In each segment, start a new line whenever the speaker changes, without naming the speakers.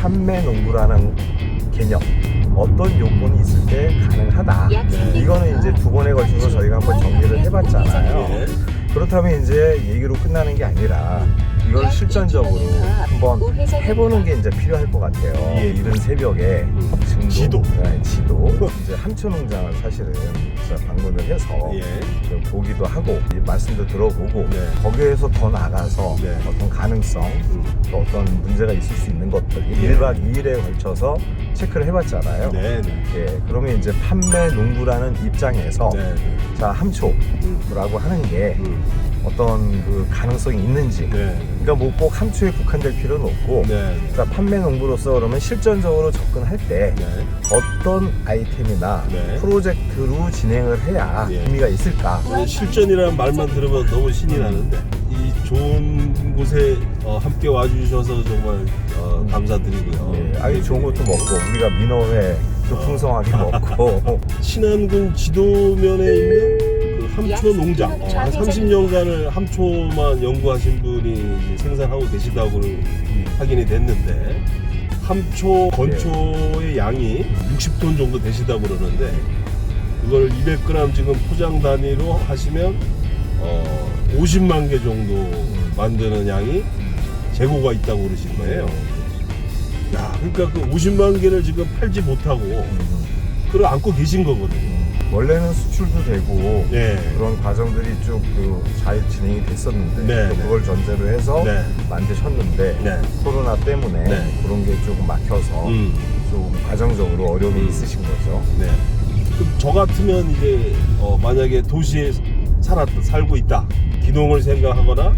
판매 농구라는 개념 어떤 요건이 있을 때 가능하다 이거는 이제 두 번에 걸쳐서 저희가 한번 정리를 해봤잖아요
예.
그렇다면 이제 얘기로 끝나는 게 아니라 이걸 실전적으로 한번 해보는 게 이제 필요할 것 같아요
예.
이른 새벽에 증도,
지도.
네, 지도 이제 함초농장을 사실은 제가 방문을 해서
예.
좀 보기도 하고 이 말씀도 들어보고
네.
거기에서 더 나가서
네.
어떤 가능성
음.
또 어떤 문제가 있을 수 있는 것들
예.
1박 2일에 걸쳐서 체크를 해봤잖아요.
네. 네.
예, 그러면 이제 판매 농부라는 입장에서
네.
자 함초라고 하는 게
음.
어떤 그 가능성이 있는지
네.
그러니까 뭐 꼭 함초에 국한될 필요는 없고
네.
자 판매 농부로서 그러면 실전적으로 접근할 때
네.
어떤 아이템이나
네.
프로젝트로 진행을 해야
예.
의미가 있을까
실전이라는 말만 들으면 너무 신이 나는데 이 좋은 곳에 어, 함께 와주셔서 정말 어, 감사드리고요.
예, 아니 좋은 것도 먹고 우리가 민어회 또 풍성하게 먹고
신안군 지도면에 있는 그 함초 농장. 어, 한 30년간을 함초만 연구하신 분이 이제 생산하고 계시다고 확인이 됐는데 함초 건초의 양이 60톤 정도 되시다고 그러는데 그걸 200g 지금 포장 단위로 하시면 어, 50만 개 정도 만드는 양이 재고가 있다고 그러신 거예요. 야, 그러니까 그 50만 개를 지금 팔지 못하고 그걸 안고 계신 거거든요.
원래는 수출도 되고
네.
그런 과정들이 쭉그잘 진행이 됐었는데
네,
또
네.
그걸 전제로 해서
네.
만드셨는데
네.
코로나 때문에
네.
그런 게 조금 막혀서
음.
좀 과정적으로 어려움이
음.
있으신 거죠.
네. 그럼 저 같으면 이제 어, 만약에 도시에 살았 살고 있다. 기농을 생각하거나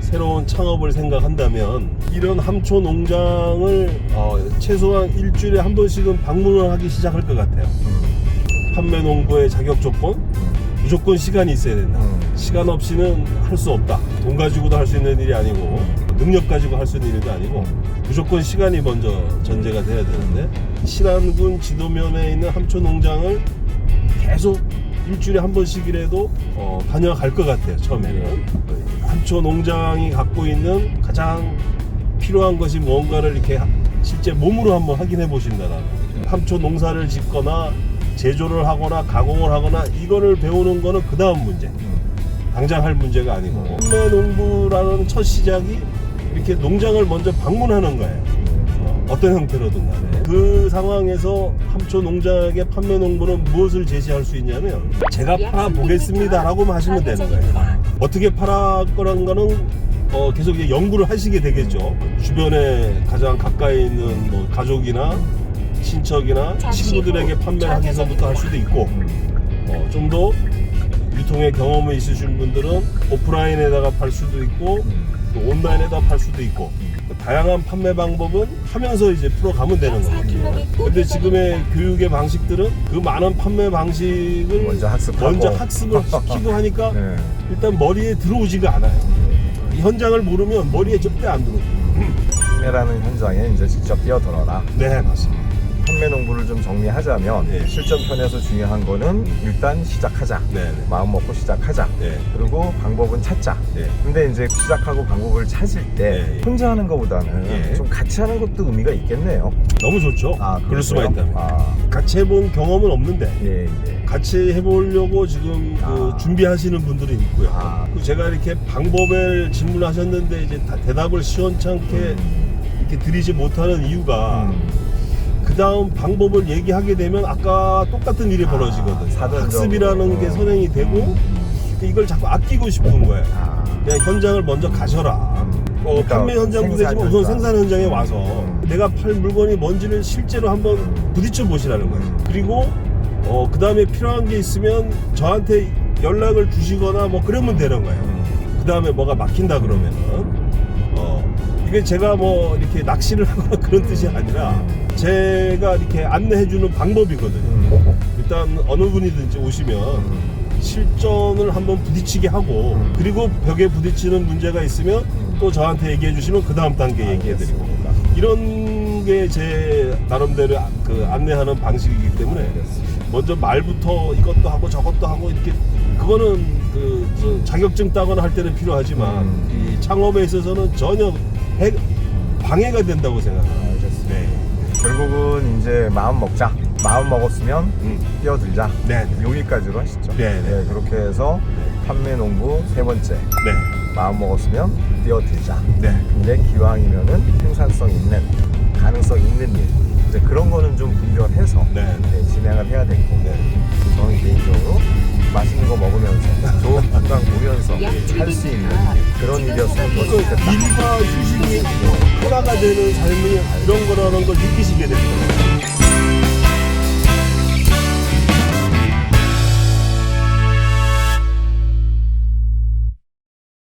새로운 창업을 생각한다면 이런 함초 농장을 어, 최소한 일주일에 한 번씩은 방문을 하기 시작할 것 같아요.
음.
판매 농부의 자격 조건
음.
무조건 시간이 있어야 된다.
음.
시간 없이는 할 수 없다. 돈 가지고도 할 수 있는 일이 아니고 능력 가지고 할 수 있는 일도 아니고 무조건 시간이 먼저 전제가 돼야 되는데 신안군 지도면에 있는 함초 농장을 계속 일주일에 한 번씩이라도 어, 다녀갈 것 같아요. 처음에는 함초 농장이 갖고 있는 가장 필요한 것이 뭔가를 이렇게 하- 실제 몸으로 한번 확인해 보신다는 함초 농사를 짓거나 제조를 하거나 가공을 하거나 이거를 배우는 거는 그 다음 문제.
음.
당장 할 문제가 아니고 판매 농부라는 첫 시작이 이렇게 농장을 먼저 방문하는 거예요. 어, 어떤 형태로든 간에 그 상황에서 함초 농장에게 판매 농부는 무엇을 제시할 수 있냐면 제가 팔아 보겠습니다라고 하시면 되는 거예요. 어떻게 팔아 거란 거는 어, 계속 연구를 하시게 되겠죠. 주변에 가장 가까이 있는 뭐 가족이나 친척이나 친구들에게
후
판매하기서부터 할 수도 있고 어, 좀 더 유통의 경험이 있으신 분들은 오프라인에다가 팔 수도 있고 또 온라인에다 팔 수도 있고 다양한 판매 방법은 하면서 이제 풀어가면 되는 거예요. 근데 지금의 교육의 방식들은 그 많은 판매 방식을
먼저 학습하고.
먼저 학습을 시키고 하니까
네.
일단 머리에 들어오지가 않아요. 이 현장을 모르면 머리에 절대 안 들어오고.
판매라는 현장에 이제 직접 뛰어들어라.
네, 맞습니다.
판매 농부를 좀 정리하자면
네.
실전편에서 중요한 거는 일단 시작하자.
네, 네.
마음 먹고 시작하자.
네.
그리고 방법은 찾자.
네.
근데 이제 시작하고 방법을 찾을 때
네, 예.
혼자 하는 것보다는
예.
좀 같이 하는 것도 의미가 있겠네요.
너무 좋죠. 그럴 수가
그러세요?
있다면.
아,
같이 해본 경험은 없는데
예, 예.
같이 해보려고 지금 그
아.
준비하시는 분들이 있고요.
아.
그 제가 이렇게 방법을 질문하셨는데 이제 다 대답을 시원찮게
음,
이렇게 드리지 못하는 이유가
음.
그 다음 방법을 얘기하게 되면 아까 똑같은 일이
아,
벌어지거든요.
사전적으로.
학습이라는 게
어.
선행이 되고
음.
이걸 자꾸 아끼고 싶은 거예요.
아,
그냥 현장을 먼저 가셔라. 어,
그러니까
판매 현장도
생산
되지만 우선
현장.
생산 현장에
음.
와서 내가 팔 물건이 뭔지를 실제로 한번 부딪혀 보시라는 거죠. 그리고 어, 그 다음에 필요한 게 있으면 저한테 연락을 주시거나 뭐 그러면 되는 거예요.
음.
그 다음에 뭐가 막힌다 그러면은 어, 이게 제가 뭐 이렇게 낚시를 하거나 그런 뜻이 아니라 제가 이렇게 안내해주는 방법이거든요.
음.
일단 어느 분이든지 오시면
음.
실전을 한번 부딪히게 하고
음.
그리고 벽에 부딪히는 문제가 있으면
음.
또 저한테 얘기해 주시면 그 다음 단계 얘기해 드리고
알겠습니다.
이런 게 제 나름대로 아- 그 안내하는 방식이기 때문에
알겠습니다.
먼저 말부터 이것도 하고 저것도 하고 이렇게 그거는 그, 저 자격증 따거나 할 때는 필요하지만
음.
이 창업에 있어서는 전혀 해, 방해가 된다고 생각합니다.
알겠습니다.
네.
결국은 이제 마음 먹자. 마음 먹었으면
음.
뛰어들자.
네. 네.
여기까지로 하시죠.
네, 네.
그렇게 해서 판매 농부 세 번째.
네.
마음 먹었으면 뛰어들자.
네.
근데 기왕이면은 생산성 있는 가능성 있는 일 이제 그런 거는 좀 분별해서
네.
네, 진행을 해야 될 거고 저 건강 보면서 할 수 있는 그런 일이었으면 더 좋겠다.
일과 휴식이 하나가 되는 삶이 이런 거라는 걸 느끼시게 됩니다.